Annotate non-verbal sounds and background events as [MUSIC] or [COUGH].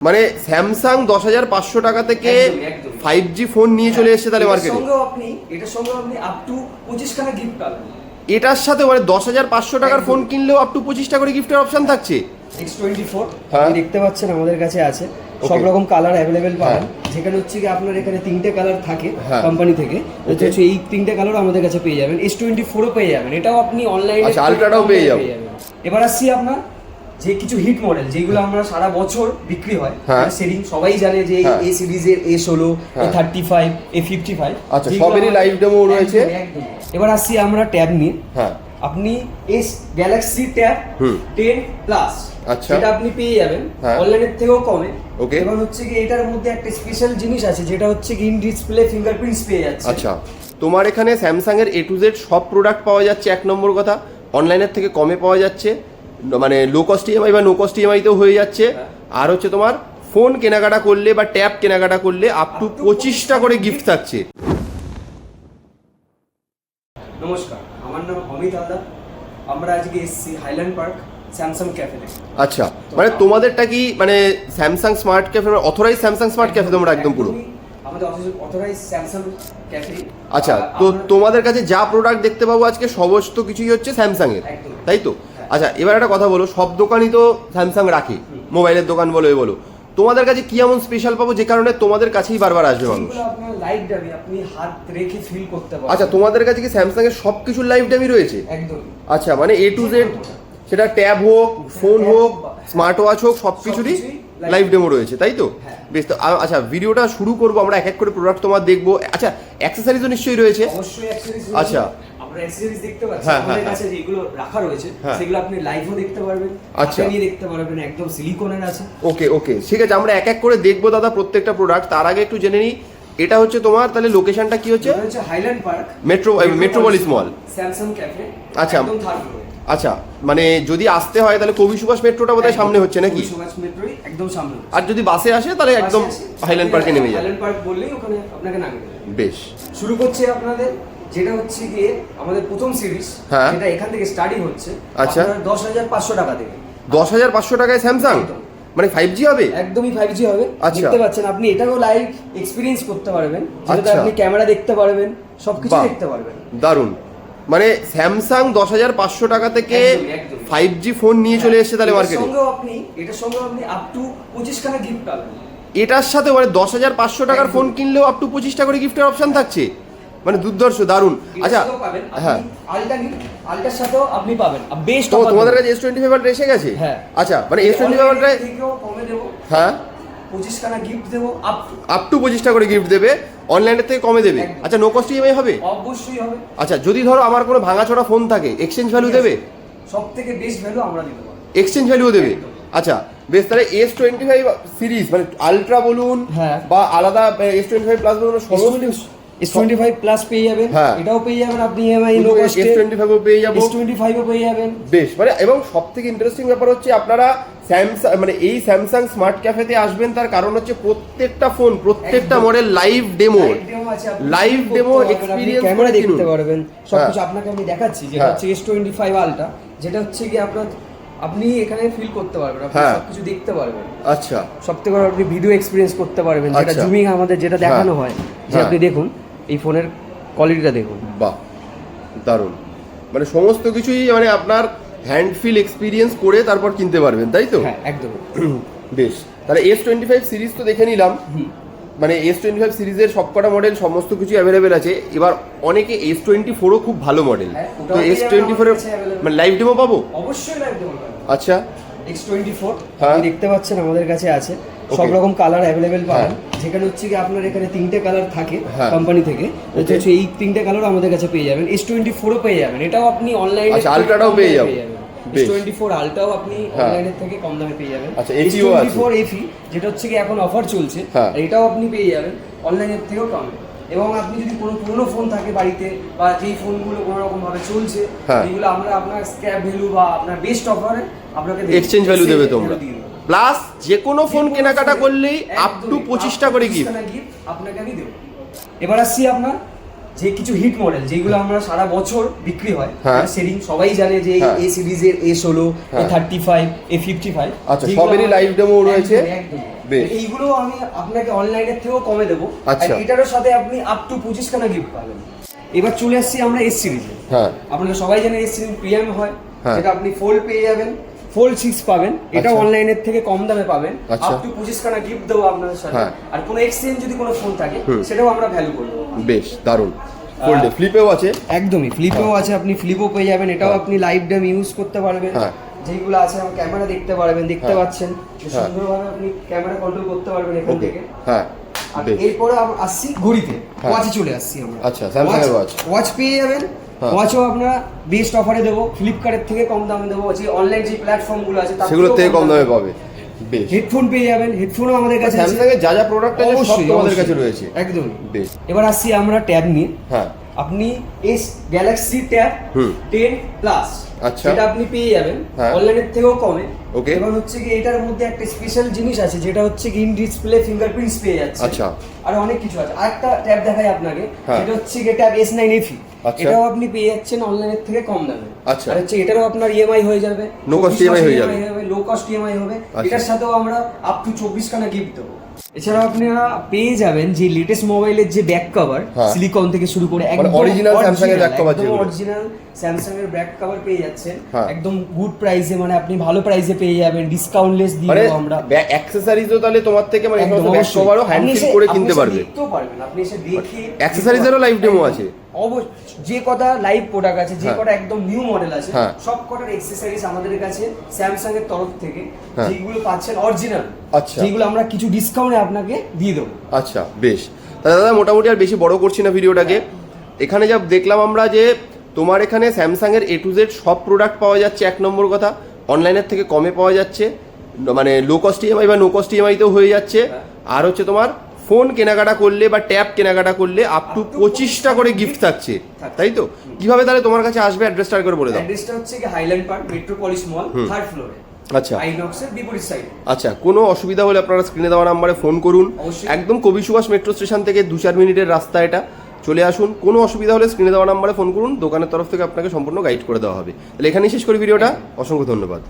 মানে স্যামসাং দশ হাজার পাঁচশো টাকা থেকে। ফাইভ জি ফোন নিয়ে চলে এসেছে তাহলে এটার মার্কেটে সঙ্গেও আপনি এটার সঙ্গেও আপনি আপ টু গিফট পাবেন। এটার সাথে মানে দশ হাজার পাঁচশো টাকার ফোন কিনলেও আপ টু পঁচিশটা করে গিফটের অপশন থাকছে। এক্স টোয়েন্টি ফোর হ্যাঁ। দেখতে পাচ্ছেন আমাদের কাছে আছে। সব রকম কালার অ্যাভেলেবেল পাবেন। হ্যাঁ। যেখানে হচ্ছে কি আপনার এখানে তিনটে কালার থাকে হ্যাঁ। কোম্পানি থেকে। তো হচ্ছে এই তিনটে কালার আমাদের কাছে পেয়ে যাবেন। এস টোয়েন্টি ফোরও পেয়ে যাবেন। এটাও আপনি অনলাইনে আচ্ছা, ultra-টাও পেয়ে যাবেন। এবার আসছি আপনার যে কিছু হিট মডেল যেগুলো আমরা সারা বছর বিক্রি হয় হ্যাঁ। সেদিন সবাই জানে যে হ্যাঁ। এ সিরিজের এ ষোলো এ হ্যাঁ। Thirty five A fifty five আচ্ছা, সবেরই live demo রয়েছে। এবার আসছি আমরা ট্যাব নিয়ে হ্যাঁ আপনি এস গ্যালাক্সি ট্যাব হুম। টেন প্লাস আচ্ছা। যেটা আপনি পেয়ে যাবেন হ্যাঁ। অনলাইনের থেকেও কমে Okay. এবার হচ্ছে কি এটার মধ্যে একটা স্পেশাল জিনিস আছে যেটা হচ্ছে কি ইন ডিসপ্লে ফিঙ্গারপ্রিন্টস পেয়ে যাচ্ছে আচ্ছা তোমার এখানে স্যামসাং এর এ টু জেড সব প্রোডাক্ট পাওয়া যাচ্ছে এক নম্বর কথা অনলাইনের থেকে কমে পাওয়া যাচ্ছে মানে লো কস্ট ইএমআই বা নো কস্ট ইএমআইতেও হয়ে যাচ্ছে। আর হচ্ছে তোমার ফোন কেনাকাটা করলে বা ট্যাব কেনাকাটা করলে আপ টু পঁচিশটা করে গিফট থাকছে। নমস্কার আমার নাম অমিত হালদার। আমরা আজকে এসেছি হাইল্যান্ড পার্ক স্যামসাং ক্যাফেতে আচ্ছা মানে তোমাদেরটা কি মানে Samsung smart cafe authorise Samsung smart cafe তোমরা একদম পুরো? আমাদের অথরাইজ স্যামসাং ক্যাফে আচ্ছা তো তোমাদের কাছে যা প্রোডাক্ট দেখতে পাবো আজকে সমস্ত কিছুই হচ্ছে স্যামসাং এর। তাই তো। আচ্ছা এবার একটা কথা বলো সব দোকানই তো স্যামসাং রাখে মোবাইলের দোকান বলো এ বলো। তোমাদের কাছে কি এমন স্পেশাল পাবো যে কারণে তোমাদের কাছেই বারবার আসবে মানুষ? লাইট আপনি হাত রেখে ফিল করতে পারবেন। আচ্ছা তোমাদের কাছে কি স্যামসাং এর সব কিছুর লাইভ ডেমি রয়েছে? একদম। আচ্ছা মানে এ টু জেড সেটা ট্যাব হোক ফোন হোক স্মার্ট ওয়াচ হোক সব কিছুরই লাইভ ডেমো রয়েছে তাই তো? হ্যাঁ। বেশ তো আচ্ছা ভিডিওটা শুরু করব আমরা এক এক করে প্রোডাক্ট তোমার দেখব। আচ্ছা অ্যাক্সেসরিজও নিশ্চয়ই রয়েছে। আচ্ছা। আমরা অ্যাক্সেসরিজ দেখতে পাচ্ছি হ্যাঁ, আমাদের হ্যাঁ, কাছে যেগুলো রাখা রয়েছে হ্যাঁ। সেগুলো আপনি লাইভও দেখতে পারবেন আচ্ছা। নিয়ে দেখতে পারবেন একদম সিলিকনের আছে। ওকে ওকে ঠিক আছে আমরা এক এক করে দেখব দাদা প্রত্যেকটা প্রোডাক্ট তার আগে একটু জেনে নিই এটা হচ্ছে তোমার তাহলে লোকেশনটা কি হচ্ছে? Highland Park metro Metropolis mall Samsung cafe আচ্ছা। আচ্ছা মানে যদি আসতে হয় তাহলে কবি সুভাষ মেট্রোটা বোধহয় সামনে হচ্ছে নাকি? সুভাষ মেট্রোই একদম সামনে আর যদি বাসে আসে তাহলে একদম হাইল্যান্ড পার্কে নেমে যাবে। হাইল্যান্ড পার্ক বললেই ওখানে আপনাকে নামিয়ে বেশ। শুরু করছে আপনাদের। যেটা হচ্ছে গিয়ে আমাদের প্রথম সিরিজ হ্যাঁ। যেটা এখান থেকে স্টার্টিং হচ্ছে আচ্ছা। দশ হাজার পাঁচশো টাকা থেকে দশ হাজার পাঁচশো টাকায় স্যামসাং মানে ফাইভ জি হবে? একদমই ফাইভ জি হবে। আচ্ছা। দেখতে পাচ্ছেন আপনি এটাও লাইভ এক্সপিরিয়েন্স করতে পারবেন। যেটাতে আচ্ছা। আপনি ক্যামেরা দেখতে পারবেন সবকিছু দেখতে পারবেন। দারুণ। মানে স্যামসাং দশ হাজার পাঁচশো টাকা থেকে। ফাইভ জি ফোন নিয়ে চলে এসেছে তাহলে মার্কেটে আপনি এটার সঙ্গেও আপনি আপ টু পঁচিশ খানা গিফট পাবেন। এটার সাথে মানে দশ হাজার পাঁচশো টাকার ফোন কিনলেও আপ টু পঁচিশটা করে গিফটের অপশন থাকছে? মানে দুর্ধর্ষ দারুণ। আচ্ছা হ্যাঁ। আলটা গিফট আলটার সাথেও আপনি পাবেন। বেস্ট তোমাদের কাছে এস টোয়েন্টি ফাইভ এসে গেছে? হ্যাঁ। আচ্ছা মানে এস টোয়েন্টি ফাইভ কমে দেবো। হ্যাঁ। গিফট দেবো আপ আপ টু পঁচিশটা করে গিফট দেবে অনলাইনের থেকে কমে দেবে। আচ্ছা নো কস্ট ইএমআই হবে? অবশ্যই হবে। আচ্ছা যদি ধরো আমার কোনো ভাঙাচোরা ফোন থাকে এক্সচেঞ্জ ভ্যালু দেবে? সব থেকে বেস্ট ভ্যালু আমরা দিতে পারব এক্সচেঞ্জ ভ্যালুও দেবে? আচ্ছা বেশ তাহলে এস টোয়েন্টি ফাইভ সিরিজ মানে আলট্রা বলুন হ্যাঁ। বা আলাদা এস টোয়েন্টি ফাইভ প্লাস বলুন সমস্ত এস টোয়েন্টি ফাইভ প্লাস পেয়ে যাবেন হ্যাঁ। এটাও পেয়ে যাবেন আপনি ইএমআই নো এস টোয়েন্টি ফাইভও পেয়ে যাব এস টোয়েন্টি ফাইভও পেয়ে যাবেন বেশ মানে এবং সব থেকে ইন্টারেস্টিং ব্যাপার হচ্ছে আপনারা স্যামসাং মানে এই স্যামসাং স্মার্ট ক্যাফেতে আসবেন তার কারণ হচ্ছে প্রত্যেকটা ফোন প্রত্যেকটা মডেল লাইভ ডেমো পারবেন, আপনি experience ক্যামেরা করে দেখতে পারবেন সবকিছু আপনাকে আমি দেখাচ্ছি যেটা হ্যাঁ। হচ্ছে এস টোয়েন্টি ফাইভ আলটা যেটা হচ্ছে কি আপনার আপনি এখানে ফিল করতে পারবেন আপনি হ্যাঁ। সবকিছু দেখতে পারবেন আচ্ছা সব থেকে বড় আপনি ভিডিও এক্সপিরিয়েন্স করতে পারবেন যেটা আচ্ছা। জুমিং আমাদের যেটা দেখানো হ্যাঁ। হয় যে হ্যাঁ। আপনি দেখুন এই ফোনের কোয়ালিটিটা দেখুন। বাহ দারুণ। মানে সমস্ত কিছুই মানে আপনার হ্যান্ড ফিল এক্সপিরিয়েন্স করে তারপর কিনতে পারবেন তাই তো? হ্যাঁ একদম। [CLEARS THROAT] বেশ তাহলে এস টোয়েন্টি ফাইভ সিরিজ তো দেখে নিলাম। মানে এস টোয়েন্টি ফাইভ সিরিজের সবকটা মডেল সমস্ত কিছু অ্যাভেলেবেল আছে। এবার অনেকে এস টোয়েন্টি ফোরও খুব ভালো মডেল হ্যাঁ, তো এস টোয়েন্টি ফোরের। মানে লাইভ ডেমো পাবো? অবশ্যই লাইভ দেবো আচ্ছা। এক্স টোয়েন্টি ফোর হ্যাঁ। দেখতে পাচ্ছেন আমাদের কাছে আছে। সব রকম কালার অ্যাভেলেবেল পাবেন হ্যাঁ। যেখানে হচ্ছে কি আপনার এখানে তিনটে কালার থাকে হ্যাঁ। কোম্পানি থেকে তো Okay. হচ্ছে এই তিনটে কালার আমাদের কাছে পেয়ে যাবেন এস টোয়েন্টি ফোরও পেয়ে যাবেন এটাও আপনি অনলাইনে আচ্ছা, পেয়ে আলটাও আপনি হ্যাঁ। অনলাইনের থেকে কম দামে পেয়ে যাবেন আচ্ছা, এস FE ও টোয়েন্টি আছে। এফি যেটা হচ্ছে কি এখন অফার চলছে হ্যাঁ। এটাও আপনি পেয়ে যাবেন অনলাইনের থেকেও কমে এবং আপনি যদি কোনো পুরনো ফোন থাকে বাড়িতে বা যেই ফোনগুলো কোনো রকম ভাবে চলছে হ্যাঁ। যেগুলো আমরা আপনার স্ক্র্যাপ ভ্যালু বা আপনার বেস্ট অফারে আপনাকে এক্সচেঞ্জ ভ্যালু দেবে তোমরা। প্লাস যে কোনো ফোন কেনাকাটা করলেই আপ টু পঁচিশটা করে 25 গিফট আপনাকে আমি দেবো এবার আসছি আপনার যে কিছু হিট মডেল যেগুলো আমরা সারা বছর বিক্রি হয় হ্যাঁ। সেদিন সবাই জানে যে হ্যাঁ। এ সিরিজের এ ষোলো এ হ্যাঁ। Thirty five A fifty five আচ্ছা, সবেরই live demo রয়েছে। বেশ। এইগুলো আমি আপনাকে অনলাইনের থেকেও কমে দেবো আচ্ছা। এটারও সাথে আপনি আপ টু পঁচিশ খানা গিফট পাবেন এবার চলে আসছি আমরা এস সিরিজে হ্যাঁ আপনারা সবাই জানেন এস সিরিজ প্রিয়াম হয় হ্যাঁ। যেটা আপনি ফোল্ড পেয়ে যাবেন ফোল্ড সিক্স পাবেন এটা আচ্ছা। অনলাইনের থেকে কম দামে পাবেন আচ্ছা। আপ টু পঁচিশ খানা গিফট দেবো আপনাদের সাথে হ্যাঁ। আর কোনো এক্সচেঞ্জ যদি কোনো ফোন থাকে সেটাও আমরা ভ্যালু করব বেশ দারুণ ফোল্ডে ফ্লিপেও আছে একদমই ফ্লিপেও আছে আপনি ফ্লিপও পেয়ে যাবেন এটাও আপনি লাইভ ড্যাম ইউজ করতে পারবেন হ্যাঁ। যেগুলো আছে আমার ক্যামেরা দেখতে পারবেন দেখতে হ্যাঁ। পাচ্ছেন হ্যাঁ। সুন্দরভাবে আপনি ক্যামেরা কন্ট্রোল করতে পারবেন এখান থেকে হ্যাঁ এরপরে আমরা আসছি ঘড়িতে হ্যাঁ। ওয়াচে চলে আসছি আমরা আচ্ছা, এর watch। ওয়াচ পেয়ে যাবেন হ্যাঁ। ওয়াচও আপনারা বেস্ট অফারে দেবো। ফ্লিপকার্টের থেকে কম দামে দেবো। যে অনলাইন যে প্ল্যাটফর্মগুলো আছে তার সেগুলোর থেকে কম দামে। পাবে। বেশ। হেডফোন পেয়ে যাবেন। হেডফোনও আমাদের কাছে আছে। স্যামসাং এর যা যা প্রোডাক্ট আছে সব তোমাদের কাছে রয়েছে। একদমই বেশ। এবার আসছি আমরা ট্যাব নিয়ে। হ্যাঁ। আপনি এস গ্যালাক্সি ট্যাব হুম। টেন প্লাস আচ্ছা। যেটা আপনি পেয়ে যাবেন। হ্যাঁ। অনলাইনের থেকেও কমে। Okay. এবার হচ্ছে কি এটার মধ্যে একটা স্পেশাল জিনিস আছে যেটা হচ্ছে কি ইন ডিসপ্লে ফিঙ্গারপ্রিন্টস পেয়ে যাচ্ছে। আচ্ছা। আর অনেক কিছু আছে। আরেকটা ট্যাব দেখাই আপনাকে। হ্যাঁ। যেটা হচ্ছে কি ট্যাব এস নাইন এফি আচ্ছা। এটাও আপনি পেয়ে যাচ্ছেন অনলাইনের থেকে কম দামে আচ্ছা। আর হচ্ছে এটারও আপনার ইএমআই হয়ে যাবে No cost EMI হয়ে যাবে। লো কস্ট ইএমআই হবে আচ্ছা। এটার সাথেও আমরা আপ টু চব্বিশ খানা গিফট দেবো এছাড়াও আপনারা পেয়ে যাবেন যে লেটেস্ট মোবাইলের যে ব্যাক কভার। সিলিকন থেকে শুরু করে মানে একদম original Samsung এর back cover যেগুলো। অরিজিনাল স্যামসাং এর ব্যাক কভার পেয়ে যাচ্ছেন হ্যাঁ। একদম গুড প্রাইসে মানে আপনি ভালো প্রাইসে পেয়ে যাবেন ডিসকাউন্টলেস দিয়ে মানে আমরা অ্যাক্সেসরিজও তাহলে তোমার থেকে মানে ব্যাক কভারও হ্যান্ড আপনি ফিল এসে- করে কিনতে পারবে দেখতেও পারবেন আপনি এসে দেখে এরও live demo আছে? অবশ্যই যে কটা লাইভ প্রোডাক্ট আছে যে হ্যাঁ। কটা একদম নিউ মডেল আছে হ্যাঁ। সব কটার এক্সেসরিজ আমাদের কাছে স্যামসাং এর তরফ থেকে হ্যাঁ। যেগুলো পাচ্ছেন অরিজিনাল আচ্ছা। যেগুলো আমরা কিছু ডিসকাউন্টে আপনাকে দিয়ে দেবো আচ্ছা বেশ তাহলে দাদা মোটামুটি আর বেশি বড় করছি না ভিডিওটাকে এখানে যা দেখলাম আমরা যে তোমার এখানে স্যামসাং এর এ টু জেড সব প্রোডাক্ট পাওয়া যাচ্ছে এক নম্বর কথা অনলাইনের থেকে কমে পাওয়া যাচ্ছে মানে লো কস্ট ইএমআই বা নো কস্ট ইএমআইতেও হয়ে যাচ্ছে। আর হচ্ছে তোমার ফোন কেনাকাটা করলে বা ট্যাব কেনাকাটা করলে আপ টু পঁচিশটা করে গিফট থাকছে। তাই তো? কীভাবে তাহলে তোমার কাছে আসবে? অ্যাড্রেসটা করে বলে দাও। অ্যাড্রেসটা হচ্ছে কি Highland Park Metropolis mall third ফ্লোরে আচ্ছা। আইনক্সের বিপরীত সাইড আচ্ছা কোনো অসুবিধা হলে আপনারা স্ক্রিনে দেওয়া নাম্বারে ফোন করুন। একদম কবি সুভাষ মেট্রো স্টেশন থেকে দু চার মিনিটের রাস্তা এটা। চলে আসুন। কোনো অসুবিধা হলে স্ক্রিনে দেওয়া নাম্বারে ফোন করুন। দোকানের তরফ থেকে আপনাকে সম্পূর্ণ গাইড করে দেওয়া হবে। তাহলে এখানেই শেষ করি ভিডিওটা। অসংখ্য ধন্যবাদ।